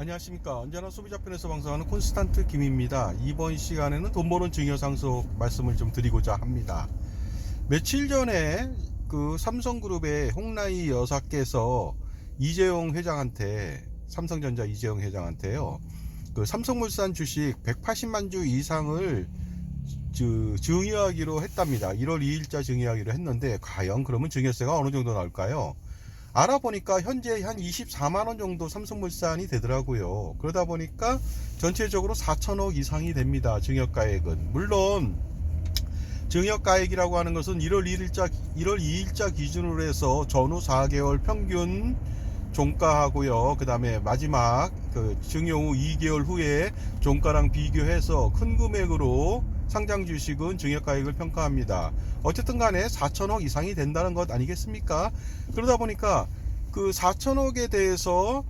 안녕하십니까. 언제나 소비자 편에서 방송하는 콘스탄트 김입니다. 이번 시간에는 돈 버는 증여 상속 말씀을 좀 드리고자 합니다. 며칠 전에 그 삼성그룹의 홍라이 여사께서 이재용 회장한테 삼성전자 이재용 회장한테요. 그 삼성물산 주식 180만 주 이상을 그 증여하기로 했답니다. 1월 2일자 증여하기로 했는데 과연 그러면 증여세가 어느 정도 나올까요? 알아보니까 현재 한 24만원 정도 삼성물산이 되더라고요. 그러다 보니까 전체적으로 4천억 이상이 됩니다. 증여가액은. 물론, 증여가액이라고 하는 것은 1월 1일자, 1월 2일자 기준으로 해서 전후 4개월 평균 종가하고요. 그 다음에 마지막 그 증여 후 2개월 후에 종가랑 비교해서 큰 금액으로 상장 주식은 증여가액을 평가합니다. 어쨌든 간에 4천억 이상이 된다는 것 아니겠습니까? 그러다 보니까 그 4천억에 대해서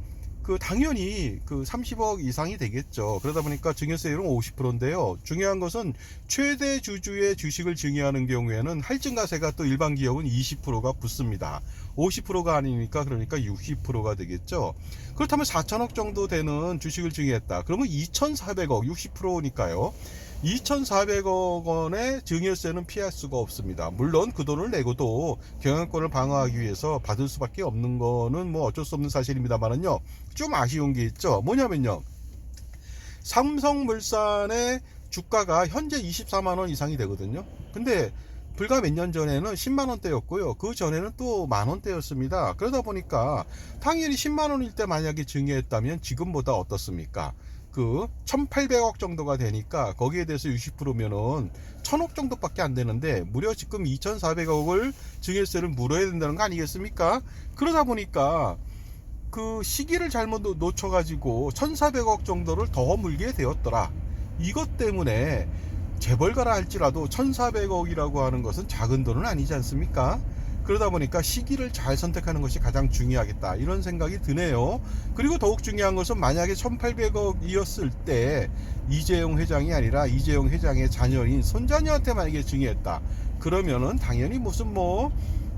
그 당연히 그 30억 이상이 되겠죠. 그러다 보니까 증여세율은 50%인데요. 중요한 것은 최대 주주의 주식을 증여하는 경우에는 할증가세가 또 일반 기업은 20%가 붙습니다. 50%가 아니니까 그러니까 60%가 되겠죠. 그렇다면 4천억 정도 되는 주식을 증여했다. 그러면 2,400억 60%니까요. 2,400억 원의 증여세는 피할 수가 없습니다. 물론 그 돈을 내고도 경영권을 방어하기 위해서 받을 수밖에 없는 거는 뭐 어쩔 수 없는 사실입니다만은요. 좀 아쉬운 게 있죠. 뭐냐면요. 삼성물산의 주가가 현재 24만 원 이상이 되거든요. 근데 불과 몇 년 전에는 10만 원대였고요. 그 전에는 또 만 원대였습니다. 그러다 보니까 당연히 10만 원일 때 만약에 증여했다면 지금보다 어떻습니까? 그 1800억 정도가 되니까 거기에 대해서 60%면은 1000억 정도밖에 안 되는데 무려 지금 2400억을 증여세를 물어야 된다는 거 아니겠습니까? 그러다 보니까 그 시기를 잘못 놓- 놓쳐가지고 1400억 정도를 더 물게 되었더라. 이것 때문에 재벌가라 할지라도 1400억이라고 하는 것은 작은 돈은 아니지 않습니까? 그러다 보니까 시기를 잘 선택하는 것이 가장 중요하겠다. 이런 생각이 드네요. 그리고 더욱 중요한 것은 만약에 1800억이었을 때 이재용 회장이 아니라 이재용 회장의 자녀인 손자녀한테 만약에 증여했다. 그러면은 당연히 무슨 뭐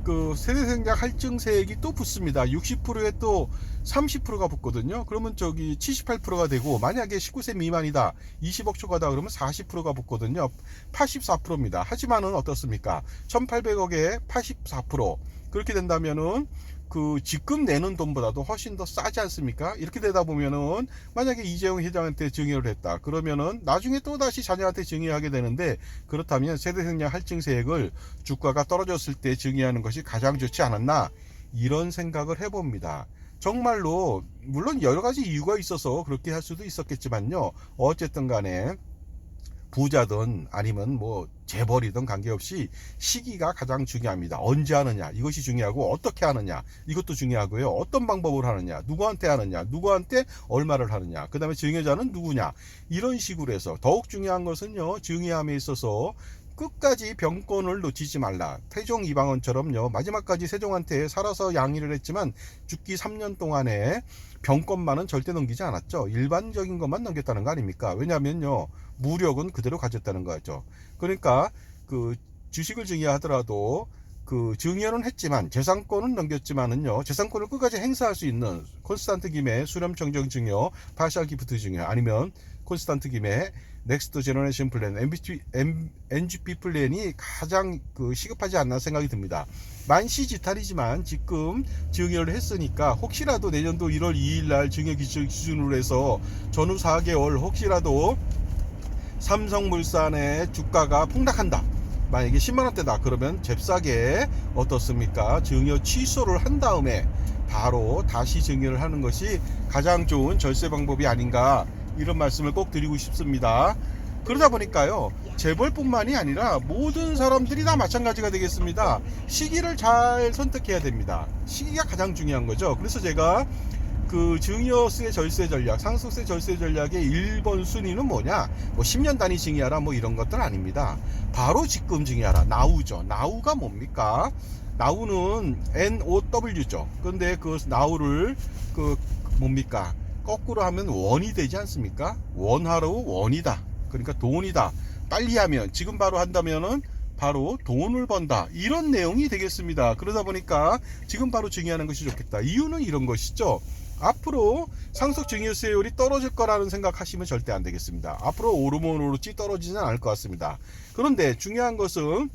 그 세대생략 할증 세액이 또 붙습니다. 60%에 또 30%가 붙거든요. 그러면 저기 78%가 되고 만약에 19세 미만이다 20억 초과다 그러면 40%가 붙거든요. 84%입니다. 하지만은 어떻습니까? 1800억에 84% 그렇게 된다면은 그 지금 내는 돈보다도 훨씬 더 싸지 않습니까? 이렇게 되다 보면은 만약에 이재용 회장한테 증여를 했다. 그러면은 나중에 또 다시 자녀한테 증여하게 되는데 그렇다면 세대생략 할증세액을 주가가 떨어졌을 때 증여하는 것이 가장 좋지 않았나 이런 생각을 해봅니다. 정말로 물론 여러 가지 이유가 있어서 그렇게 할 수도 있었겠지만요. 어쨌든 간에 부자든 아니면 뭐 재벌이든 관계없이 시기가 가장 중요합니다. 언제 하느냐 이것이 중요하고 어떻게 하느냐 이것도 중요하고요. 어떤 방법을 하느냐 누구한테 하느냐 누구한테 얼마를 하느냐 그 다음에 증여자는 누구냐 이런 식으로 해서 더욱 중요한 것은요 증여함에 있어서 끝까지 병권을 놓치지 말라. 태종 이방원처럼요. 마지막까지 세종한테 살아서 양의를 했지만 죽기 3년 동안에 병권만은 절대 넘기지 않았죠. 일반적인 것만 넘겼다는 거 아닙니까? 왜냐하면요. 무력은 그대로 가졌다는 거죠. 그러니까 그 주식을 증여하더라도 그 증여는 했지만 재산권은 넘겼지만은요 재산권을 끝까지 행사할 수 있는 콘스탄트 김의 수렴 청정 증여, 파셜 기프트 증여 아니면 콘스탄트 김의 넥스트 제너레이션 플랜 NGP, 플랜이 가장 그 시급하지 않나 생각이 듭니다. 만시지탄이지만 지금 증여를 했으니까 혹시라도 내년도 1월 2일 날 증여 기준- 기준으로 해서 전후 4개월 혹시라도 삼성물산의 주가가 폭락한다. 만약에 10만원대다. 그러면 잽싸게 어떻습니까? 증여 취소를 한 다음에 바로 다시 증여를 하는 것이 가장 좋은 절세 방법이 아닌가 이런 말씀을 꼭 드리고 싶습니다. 그러다 보니까요, 재벌뿐만이 아니라 모든 사람들이 다 마찬가지가 되겠습니다. 시기를 잘 선택해야 됩니다. 시기가 가장 중요한 거죠. 그래서 제가 그 증여세 절세 전략, 상속세 절세 전략의 1번 순위는 뭐냐? 뭐 10년 단위 증여하라 뭐 이런 것들 아닙니다. 바로 지금 증여하라. 나우죠. 나우가 뭡니까? 나우는 NOW죠. 근데 그 나우를 그 뭡니까? 거꾸로 하면 원이 되지 않습니까? 원하로 원이다. 그러니까 돈이다. 빨리 하면 지금 바로 한다면은 바로 돈을 번다. 이런 내용이 되겠습니다. 그러다 보니까 지금 바로 증여하는 것이 좋겠다. 이유는 이런 것이죠. 앞으로 상속 증여세율이 떨어질 거라는 생각하시면 절대 안 되겠습니다. 앞으로 오르면 오르지 떨어지지는 않을 것 같습니다. 그런데 중요한 것은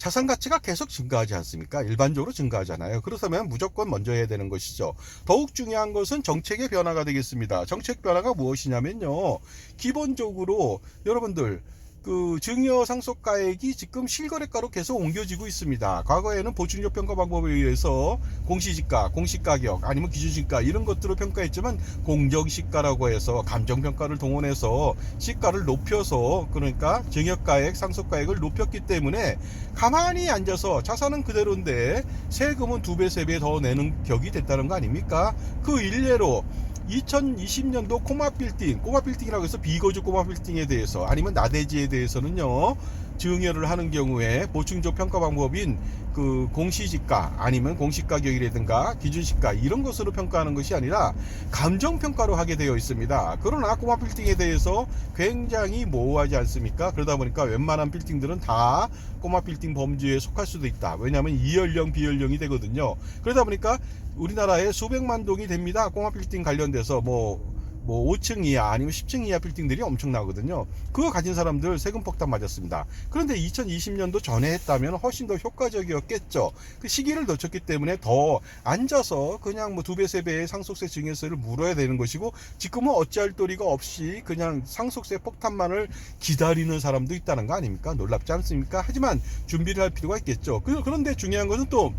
자산 가치가 계속 증가하지 않습니까? 일반적으로 증가하잖아요. 그렇다면 무조건 먼저 해야 되는 것이죠. 더욱 중요한 것은 정책의 변화가 되겠습니다. 정책 변화가 무엇이냐면요. 기본적으로 여러분들 그 증여 상속가액이 지금 실거래가로 계속 옮겨지고 있습니다. 과거에는 보충료 평가 방법에 의해서 공시지가, 공시가격 아니면 기준시가 이런 것들을 평가했지만 공정시가라고 해서 감정평가를 동원해서 시가를 높여서 그러니까 증여가액, 상속가액을 높였기 때문에 가만히 앉아서 자산은 그대로인데 세금은 두 배, 세 배 더 내는 격이 됐다는 거 아닙니까? 그 일례로 2020년도 꼬마 빌딩, 꼬마 빌딩이라고 해서 비거주 꼬마 빌딩에 대해서 아니면 나대지에 대해서는요. 증여를 하는 경우에 보충조 평가 방법인 그 공시지가 아니면 공시가격이라든가 기준시가 이런 것으로 평가하는 것이 아니라 감정 평가로 하게 되어 있습니다. 그러나 꼬마 빌딩에 대해서 굉장히 모호하지 않습니까? 그러다 보니까 웬만한 빌딩들은 다 꼬마 빌딩 범주에 속할 수도 있다. 왜냐하면 이연령 비연령이 되거든요. 그러다 보니까 우리나라에 수백만 동이 됩니다. 꼬마 빌딩 관련돼서 뭐, 뭐 5층 이하 아니면 10층 이하 빌딩들이 엄청나거든요. 그거 가진 사람들 세금 폭탄 맞았습니다. 그런데 2020년도 전에 했다면 훨씬 더 효과적이었겠죠. 그 시기를 놓쳤기 때문에 더 앉아서 그냥 뭐 두 배, 세 배의 상속세 증여세를 물어야 되는 것이고 지금은 어찌할 도리가 없이 그냥 상속세 폭탄만을 기다리는 사람도 있다는 거 아닙니까? 놀랍지 않습니까? 하지만 준비를 할 필요가 있겠죠. 그- 그런데 중요한 것은 또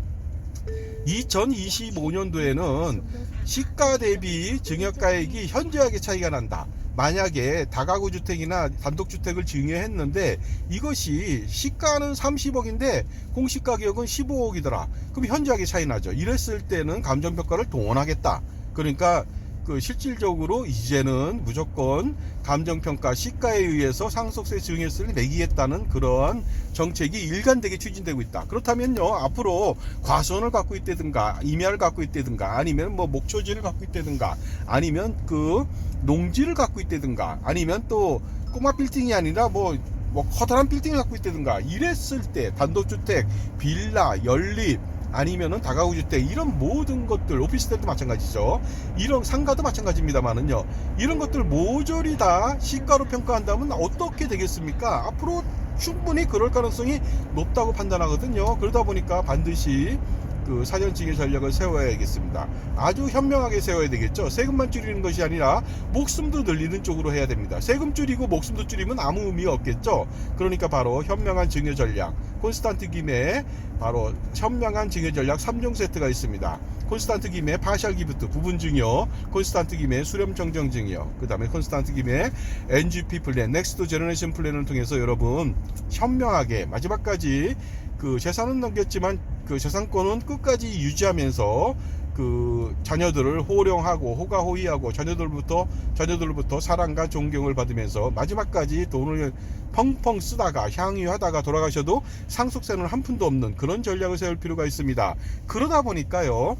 2025년도에는 시가 대비 증여가액이 현저하게 차이가 난다. 만약에 다가구 주택이나 단독 주택을 증여했는데 이것이 시가는 30억인데 공시 가격은 15억이더라. 그럼 현저하게 차이 나죠. 이랬을 때는 감정 평가를 동원하겠다. 그러니까 그 실질적으로 이제는 무조건 감정평가 시가에 의해서 상속세 증여세를 매기겠다는 그런 정책이 일관되게 추진되고 있다. 그렇다면요, 앞으로 과수원을 갖고 있다든가, 임야를 갖고 있다든가, 아니면 뭐 목초지를 갖고 있다든가, 아니면 그 농지를 갖고 있다든가, 아니면 또 꼬마 빌딩이 아니라 뭐뭐 커다란 빌딩을 갖고 있다든가 이랬을 때 단독주택, 빌라, 연립 아니면은 다가구 주택 이런 모든 것들 오피스텔도 마찬가지죠. 이런 상가도 마찬가지입니다만은요. 이런 것들 모조리 다 시가로 평가한다면 어떻게 되겠습니까? 앞으로 충분히 그럴 가능성이 높다고 판단하거든요. 그러다 보니까 반드시 그 사전증여 전략을 세워야겠습니다. 아주 현명하게 세워야 되겠죠. 세금만 줄이는 것이 아니라 목숨도 늘리는 쪽으로 해야 됩니다. 세금 줄이고 목숨도 줄이면 아무 의미가 없겠죠. 그러니까 바로 현명한 증여 전략, 콘스탄트 김의 바로 현명한 증여 전략 3종 세트가 있습니다. 콘스탄트 김의 파셜 기프트 부분 증여, 콘스탄트 김의 수렴 정정 증여, 그 다음에 콘스탄트 김의 NGP 플랜, 넥스트 제너레이션 플랜을 통해서 여러분 현명하게 마지막까지 그 재산은 넘겼지만 그 재산권은 끝까지 유지하면서 그 자녀들을 호령하고 호가호위하고 자녀들부터 자녀들로부터 사랑과 존경을 받으면서 마지막까지 돈을 펑펑 쓰다가 향유하다가 돌아가셔도 상속세는 한 푼도 없는 그런 전략을 세울 필요가 있습니다. 그러다 보니까요.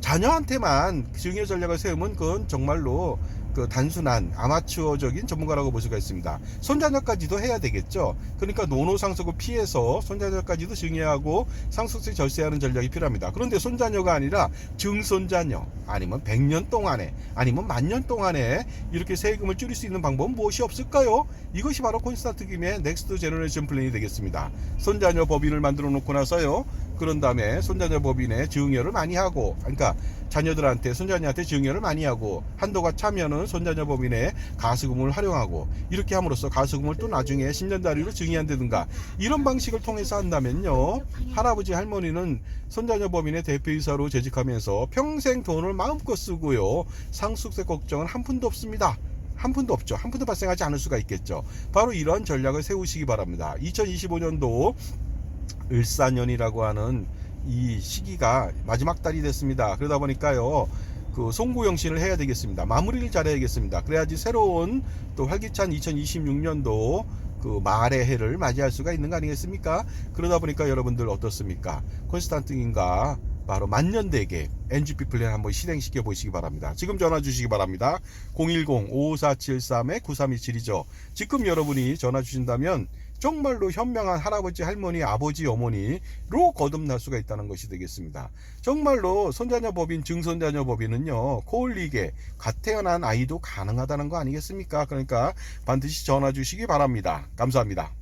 자녀한테만 증여 전략을 세우면 그건 정말로 그 단순한 아마추어적인 전문가라고 볼 수가 있습니다. 손자녀까지도 해야 되겠죠. 그러니까 노노 상속을 피해서 손자녀까지도 증여하고 상속세 절세하는 전략이 필요합니다. 그런데 손자녀가 아니라 증손자녀 아니면 100년 동안에 아니면 만년 동안에 이렇게 세금을 줄일 수 있는 방법은 무엇이 없을까요? 이것이 바로 콘스탄트 김의 넥스트 제너레이션 플랜이 되겠습니다. 손자녀 법인을 만들어 놓고 나서요. 그런 다음에 손자녀 법인의 증여를 많이 하고 그러니까 자녀들한테 손자녀한테 증여를 많이 하고 한도가 차면은 손자녀 법인의 가수금을 활용하고 이렇게 함으로써 가수금을 또 나중에 10년 단위로 증여한다든가 이런 방식을 통해서 한다면요 할아버지 할머니는 손자녀 법인의 대표이사로 재직하면서 평생 돈을 마음껏 쓰고요 상속세 걱정은 한 푼도 없습니다. 한 푼도 없죠. 한 푼도 발생하지 않을 수가 있겠죠. 바로 이런 전략을 세우시기 바랍니다. 2025년도 을사년이라고 하는 이 시기가 마지막 달이 됐습니다. 그러다 보니까요. 그 송구영신을 해야 되겠습니다. 마무리를 잘해야겠습니다. 그래야지 새로운 또 활기찬 2026년도 그 말의 해를 맞이할 수가 있는 거 아니겠습니까? 그러다 보니까 여러분들 어떻습니까? 콘스탄틴인가 바로 만년대계 NGP 플랜 한번 실행시켜 보시기 바랍니다. 지금 전화 주시기 바랍니다. 010-5473-9327이죠. 지금 여러분이 전화 주신다면 정말로 현명한 할아버지, 할머니, 아버지, 어머니로 거듭날 수가 있다는 것이 되겠습니다. 정말로 손자녀 법인, 증손자녀 법인은요, 코올리게 갓 태어난 아이도 가능하다는 거 아니겠습니까? 그러니까 반드시 전화 주시기 바랍니다. 감사합니다.